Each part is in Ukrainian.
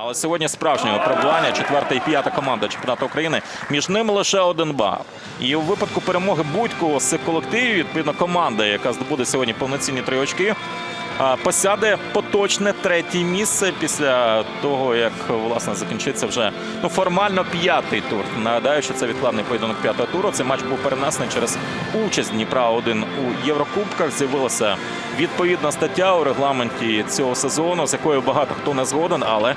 Але сьогодні справжнє випробування. Четверта і п'ята команда чемпіонату України. Між ними лише один бал. І у випадку перемоги будь-кого з цих колективів, відповідно, команда, яка здобуде сьогодні повноцінні три очки, посяде поточне третє місце після того, як власне закінчиться вже ну формально п'ятий тур. Нагадаю, що це відкладний поєдинок п'ятого туру. Цей матч був перенесений через участь Дніпра 1 у Єврокубках. З'явилася відповідна стаття у регламенті цього сезону, з якою багато хто не згоден, але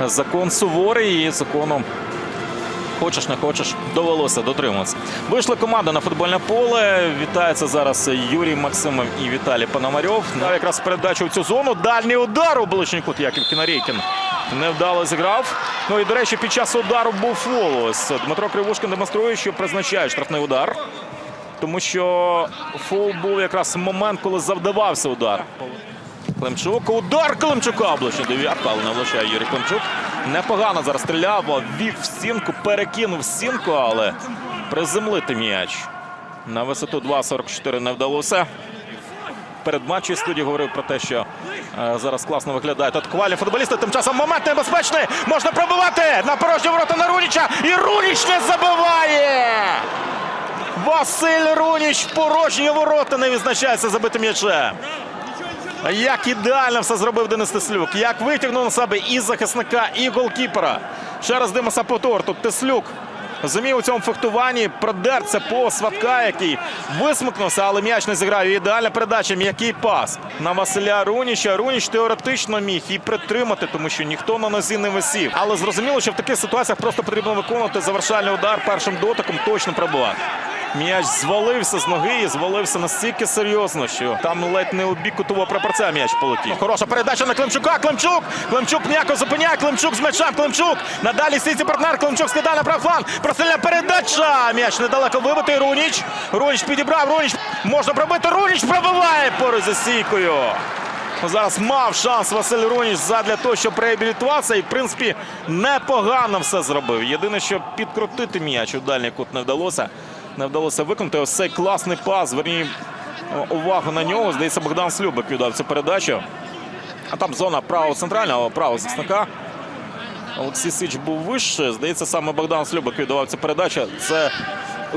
закон суворий і законом. Хочеш, не хочеш, довелося дотримуватися. Вийшли команди на футбольне поле. Вітається зараз Юрій Максимов і Віталій Пономарьов. Дав якраз передачу в цю зону. Дальній удар у ближній кут Яків Кінарейкін невдало зіграв. Ну і, до речі, під час удару був фол. Ось Дмитро Кривушкин демонструє, що призначає штрафний удар. Тому що фол був якраз момент, коли завдавався удар. Климчук. Удар Климчука. Обличчя дев'ятка, але не влучає Юрій Климчук. Непогано зараз стріляв, ввів в стінку, перекинув в стінку, але приземлити м'яч. На висоту 2.44 не вдалося. Перед матчем студії говорив про те, що е, зараз класно виглядають атакувальні футболісти. Тим часом момент небезпечний. Можна пробивати на порожні ворота на Руніча. І Руніч не забиває. Василь Руніч порожні ворота не відзначається забитим м'ячем. Як ідеально все зробив Денис Теслюк. Як витягнув на себе і захисника, і голкіпера. Ще раз дивимося повтор. Тут Теслюк зумів у цьому фехтуванні продерться по сватка, який висмикнувся, але м'яч не зіграв. Ідеальна передача, м'який пас на Василя Руніча. Руніч теоретично міг і притримати, тому що ніхто на нозі не висів. Але зрозуміло, що в таких ситуаціях просто потрібно виконувати завершальний удар першим дотиком, точно пробувати. М'яч звалився з ноги і звалився настільки серйозно, що там ледь не у бік кутового прапорця м'яч полетів. Хороша передача на Климчука. Климчук. Климчук м'яко зупиняє. Климчук з м'ячем. Климчук. Надалі стійці партнер. Климчук скидає на правий фланг. Прострільна передача. М'яч недалеко вибитий. Руніч. Руніч підібрав. Руніч. Можна пробити. Руніч пробиває поруч за стійкою. Зараз мав шанс Василь Руніч задля того, щоб реабілітуватися. І, в принципі, непогано все зробив. Єдине, що підкрутити м'яч у дальній кут не вдалося. Не вдалося виконати. Ось цей класний пас. Зверніть увагу на нього. Здається, Богдан Слюбик віддав цю передачу. А там зона правого центрального, правого захисника. Олексій Сич був вище. Здається, саме Богдан Слюбик віддавав цю передачу. Це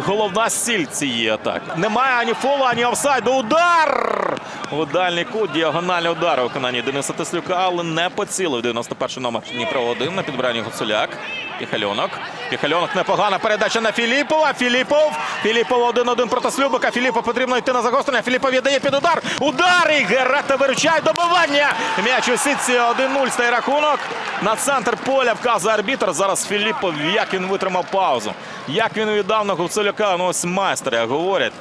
головна сіль цієї атаки. Немає ані фолу, ані офсайду. Удар! У дальній кут. Діагональний удар у виконанні Дениса Теслюка, але не поцілив. 91-й номер Дніпро 1 на підбиранні Гуцуляк. Піхальонок. Піхальонок непогана передача на Філіпова. Філіпов. Філіпов 1-1 проти Слюбика. Філіпов потрібно йти на загострення. Філіпов віддає під удар. Удар! І Герета виручає добивання. М'яч у сітці 1-0 стає рахунок. На центр поля вказує арбітр. Зараз Філіпов, як він витримав паузу. Як він віддав на Гуцуляка. Ну ось майстер, як говорять.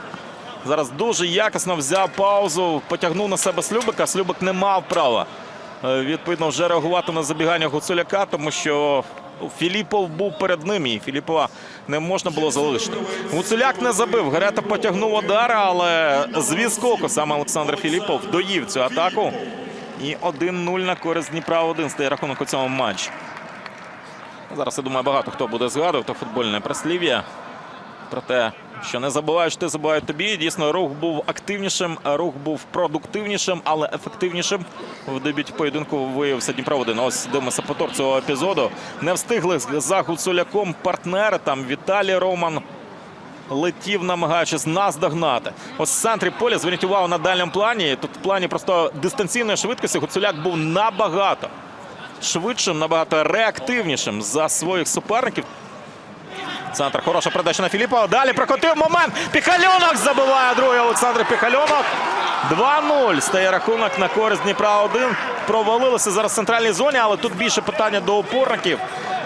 Зараз дуже якісно взяв паузу, потягнув на себе Слюбика. Слюбик не мав права. е, Відповідно, вже реагувати на забігання Гуцуляка, тому що Філіпов був перед ним і Філіпова не можна було залишити. Гуцуляк не забив. Герета потягнув удар, але з відскоку саме Олександр Філіпов доїв цю атаку. І 1-0 на користь Дніпра 1 стає рахунок у цьому матчі. Зараз, я думаю, багато хто буде згадувати футбольне прислів'я про те, що не забуваєш, ти забувають тобі. Дійсно, рух був активнішим, рух був продуктивнішим, але ефективнішим. В дебюті поєдинку виявився Дніпро 1. Ось дивимося повтор цього епізоду. Не встигли за Гуцуляком партнери. Там Віталій Роман летів, намагаючись нас догнати. Ось в центрі поля зверніть увагу на дальньому плані. Тут в плані просто дистанційної швидкості Гуцуляк був набагато швидшим, набагато реактивнішим за своїх суперників. Центр хороша передача на Філіпова. Далі прокотив момент. Піхальонок забиває другий Олександр Піхальонок. 2-0 стає рахунок на користь Дніпра 1. Провалилися зараз в центральній зоні, але тут більше питання до опорників,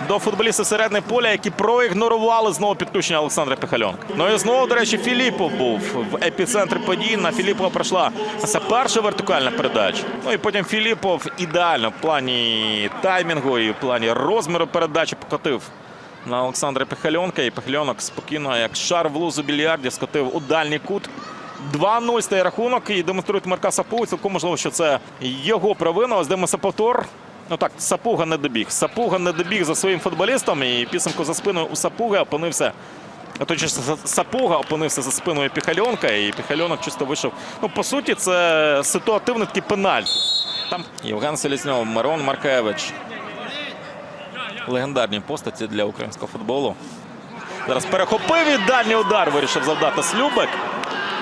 до футболістів середньої поля, які проігнорували знову підключення Олександра Піхальонка. Ну і знову, до речі, Філіпов був в епіцентрі подій. На Філіпова пройшла це перша вертикальна передача. Ну і потім Філіпов ідеально в плані таймінгу і в плані розміру передачі покотив на Олександра Пихальонка. І Пихальонок спокійно, як шар в лузу більярді, скотив у дальній кут. 2-0 стає рахунок і демонструють Марка Сапу. Цілком можливо, що це його провина. Ось дивимося повтор. Ну так, Сапуга не добіг. Сапуга не добіг за своїм футболістом. І підсумку за спиною у Сапуги опинився. Точніше, Сапуга опинився за спиною Піхальонка, і Піхальонок чисто вийшов. Ну, по суті, це ситуативний такий пенальт. Там Євген Селізньов, Мирон Маркевич. Легендарні постаті для українського футболу. Зараз перехопив і дальній удар вирішив завдати Слюбик.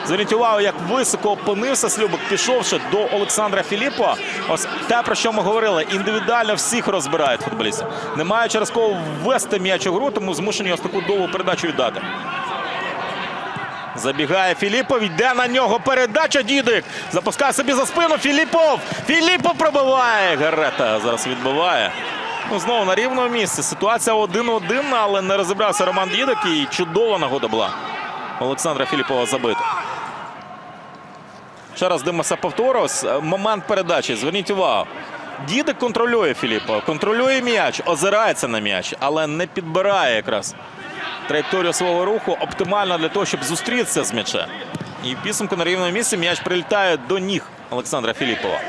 Зверніть увагу, як високо опинився Слюбик, пішовши до Олександра Філіпова. Ось те, про що ми говорили, індивідуально всіх розбирають футболістів. Немає через кого ввести м'яч у гру, тому змушені ось таку довгу передачу віддати. Забігає Філіпов, йде на нього передача. Дідик. Запускає собі за спину. Філіпов. Філіпов пробиває. Гарета зараз відбиває. Ну, знову на рівному місці. Ситуація 1-1, але не розібрався Роман Дідик. І чудова нагода була Олександра Філіпова забити. Ще раз дивимося повтору. Е, Момент передачі. Зверніть увагу. Дідик контролює Філіпова, контролює м'яч, озирається на м'яч, але не підбирає якраз траєкторію свого руху оптимально для того, щоб зустрітися з м'ячем. І в підсумку на рівному місці м'яч прилітає до ніг Олександра Філіпова.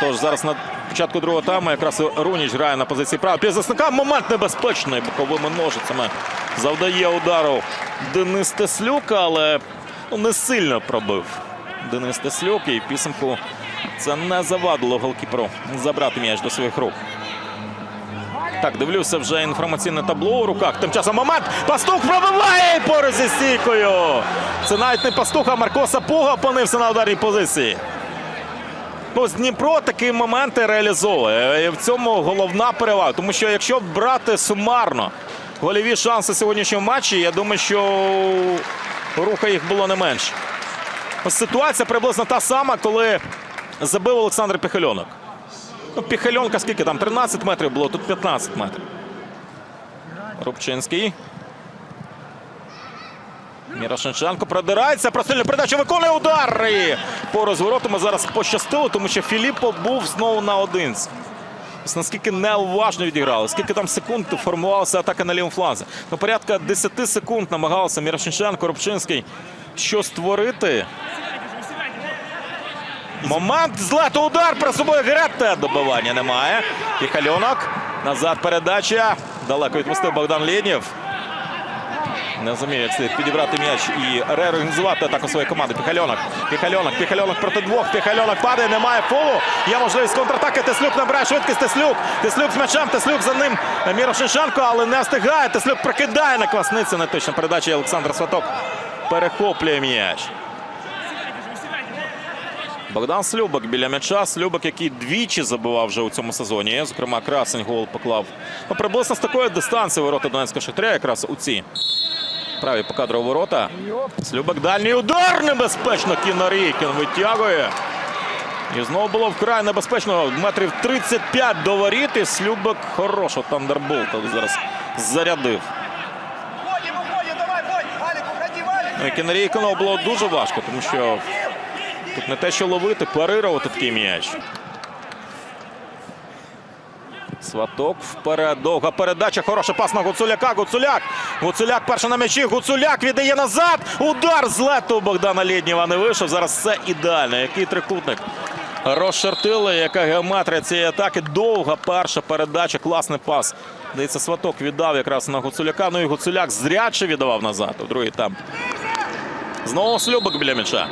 Тож зараз на початку другого тайму якраз Руніч грає на позиції права. Півзасника момент небезпечний боковими ножицями. Завдає удару Денис Теслюк, але ну, не сильно пробив Денис Теслюк. І в підсумку це не завадило голкіперу забрати м'яч до своїх рук. Так, дивлюся вже інформаційне табло у руках. Тим часом момент. Пастух пробиває поруч зі стійкою. Це навіть не пастух, а Марко Сапуга опинився на ударній позиції. Ось Дніпро такі моменти реалізовує. В цьому головна перевага. Тому що якщо брати сумарно гольові шанси сьогоднішнього матчі, я думаю, що руха їх було не менше. Ось ситуація приблизно та сама, коли забив Олександр Піхальонок. Ну, Піхальонка скільки там? 13 метрів було, тут 15 метрів. Рубчинський. Мірошниченко продирається, простильну передачу виконує удар. І по розвороту зараз пощастило, тому що Філіппо був знову на одинці. Наскільки неуважно відіграли, скільки там секунд формувалася атака на лівому фланзі. Ну, порядка 10 секунд намагалися Мірошниченко, Рубчинський що створити. Момент злету удар про собою Грете. Добивання немає. Піхальонок. Назад передача. Далеко відпустив Богдан Лєнєв. Не розумію, як підібрати м'яч і реорганізувати атаку своєї команди. Піхальонок. Піхальонок. Піхальонок проти двох. Піхальонок падає, немає фолу. Є можливість контратаки. Теслюк набирає швидкість. Теслюк. Теслюк з м'ячем. Теслюк за ним Мірошниченко, але не встигає. Теслюк прокидає на класниці. Не точно передача. Олександр Сваток перехоплює м'яч. Богдан Слюбак біля м'яча. Слюбак, який двічі забивав вже у цьому сезоні. Зокрема, красень гол поклав. Приблизно з такої дистанції ворота Донецького Шахтаря якраз у ці праві покадрові ворота. Слюбак дальній удар небезпечно. Кінорікін витягує. І знову було вкрай небезпечно. Метрів 35 до воріт. І Слюбак хорошого тандерболта зараз зарядив. Ну, і Кінорікіну було дуже важко, тому що тут не те, що ловити, парирувати такий м'яч. Сваток вперед. Довга передача. Хороша пас на Гуцуляка. Гуцуляк. Гуцуляк перший на м'ячі. Гуцуляк віддає назад. Удар з лету Богдана Лєднєва не вийшов. Зараз все ідеально. Який трикутник. Розшартили, яка геометрія цієї атаки. Довга перша передача. Класний пас. Здається, Сваток віддав якраз на Гуцуляка. Ну і Гуцуляк зрядше віддавав назад у другий там. Знову Слюбик біля м'яча.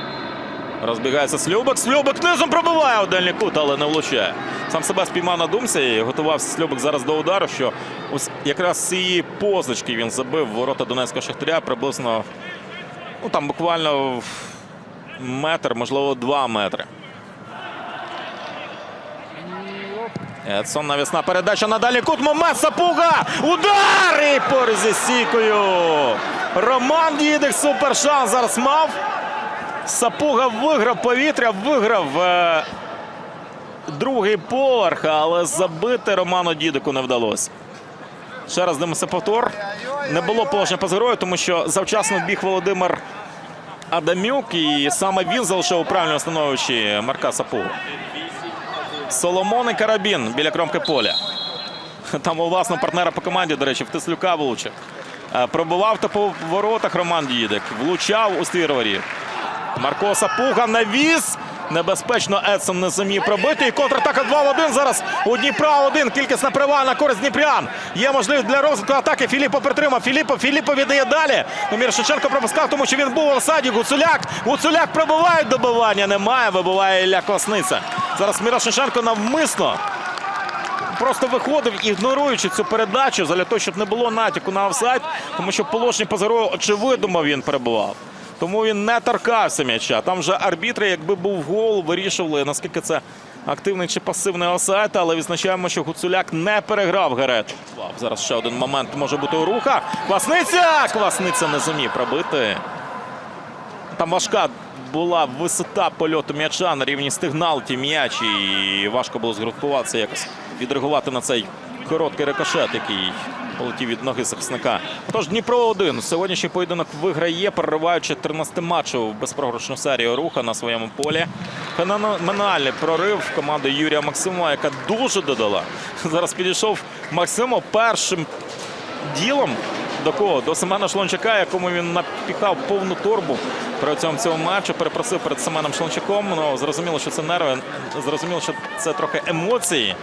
Розбігається Слюбик. Слюбик низом пробиває у дальній кут, але не влучає. Сам себе спіймав на думці і готувався Слюбик зараз до удару, що ось якраз з цієї позначки він забив ворота Донецького Шахтаря приблизно, ну там буквально метр, можливо, два метри. Едсон навісна передача на дальній кут. Момент Сапуга. Удар! І поруч зі стійкою. Роман Дідик супер шанс зараз мав. Сапуга виграв повітря, виграв е, другий поверх, але забити Роману Дідику не вдалося. Ще раз дивимося повтор. Не було положення поза грою, тому що завчасно біг Володимир Адамюк, і саме він залишив у правильному становищі Марка Сапугу. Соломон і Карабін біля кромки поля. Там у власного партнера по команді, до речі, в Теслюка влучив. Е, Пробивав то по воротах Роман Дідик. Влучав у ствір. Марко Сапуга навіс. Небезпечно Едсон не зумів пробити. І контратака 2 в 1 зараз у Дніпра 1. Кількісна права на користь Дніпрян. Є можливість для розвитку атаки. Філіппо притримав. Філіппо, Філіппо віддає далі. Ну, Мірошиченко пропускав, тому що він був у осаді. Гуцуляк. Гуцуляк пробиває добивання. Немає. Вибиває Ілля Косниця. Зараз Мірошиченко навмисно просто виходив, ігноруючи цю передачу, для того, щоб не було натяку на офсайд, тому що в положенні очевидно він перебував. Тому він не торкався м'яча. Там вже арбітри, якби був гол, вирішували, наскільки це активний чи пасивний офсайд, але відзначаємо, що Гуцуляк не переграв Герет. Зараз ще один момент може бути у руха. Квасниця! Квасниця не зумів пробити. Там важка була висота польоту м'яча на рівні стигналті м'яч, і важко було згрупуватися якось відреагувати на цей короткий рикошет, який полетів від ноги захисника. Тож Дніпро 1 сьогоднішній поєдинок виграє, перериваючи 13 матчів безпрограшну серію руха на своєму полі. Феноменальний прорив команди Юрія Максимова, яка дуже додала. Зараз підійшов Максимо першим ділом до кого? До Семена Шлончака, якому він напіхав повну торбу протягом цього матчу. Перепросив перед Семеном Шлончаком. Ну, зрозуміло, що це нерви, зрозуміло, що це трохи емоції.